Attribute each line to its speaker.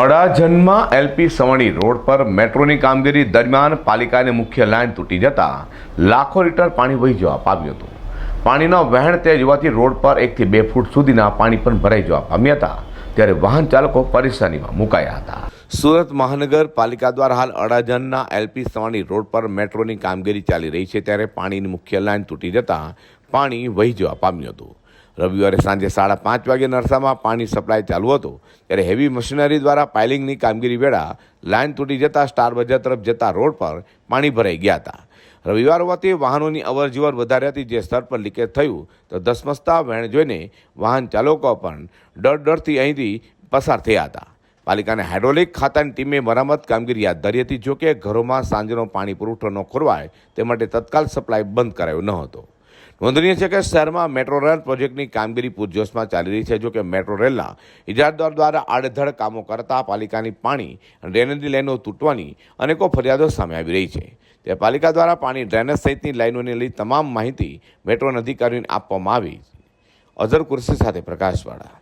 Speaker 1: અડાજનમાં LP સવણી road પર મેટ્રોની કામગીરી દરમિયાન પાલિકાની મુખ્ય લાઇન તૂટી જતા લાખો લીટર પાણી વહી જવા પામ્યું હતું. પાણીનો વહેણ તેજ હોવાથી રોડ પર એકથી બે ફૂટ સુધીના પાણી પણ ભરાઈ જવા પામ્યા હતા. ત્યારે વાહન ચાલકો પરેશાનીમાં મુકાયા હતા. સુરત મહાનગરપાલિકા દ્વારા હાલ અડાજણના એલપી સવાણી રોડ પર મેટ્રોની કામગીરી ચાલી રહી છે. ત્યારે પાણીની મુખ્ય લાઇન તૂટી જતાં પાણી વહી જવા પામ્યું હતું. રવિવારે સાંજે સાડા પાંચ વાગે નરસામાં પાણી સપ્લાય ચાલુ હતો. ત્યારે હેવી મશીનરી દ્વારા પાઇલિંગની કામગીરી વેળા લાઇન તૂટી જતાં સ્ટાર બજાર તરફ જતા રોડ પર પાણી ભરાઈ ગયા હતા. રવિવાર હોવાથી વાહનોની અવરજવર વધારે હતી, જે સ્થળ પર લીકેજ થયું તો ધસમસતા વહેણ જોઈને વાહન ચાલકો પણ ડર ડરથી અહીંથી પસાર થયા હતા. પાલિકાને હાઇડ્રોલિક ખાતાની ટીમે મરામત કામગીરી હાથ ધરી હતી જોકે ઘરોમાં સાંજનો પાણી પુરવઠો ન ખોરવાય તે માટે તત્કાલ સપ્લાય બંધ કરાયો ન હતો. નોંધનીય છે કે શહેરમાં મેટ્રો રેલ પ્રોજેક્ટની કામગીરી પૂરજોશમાં ચાલી રહી છે જોકે મેટ્રો રેલના ઇજારદાર દ્વારા આડધડ કામો કરતા પાલિકાની પાણી ડ્રેનેજની લાઈનો તૂટવાની અનેકો ફરિયાદો સામે આવી રહી છે. તે પાલિકા દ્વારા પાણી ડ્રેનેજ સહિતની લાઈનોને લઈ તમામ માહિતી મેટ્રોના અધિકારીઓને આપવામાં આવી. અઝર કુર્સી સાથે પ્રકાશવાળા.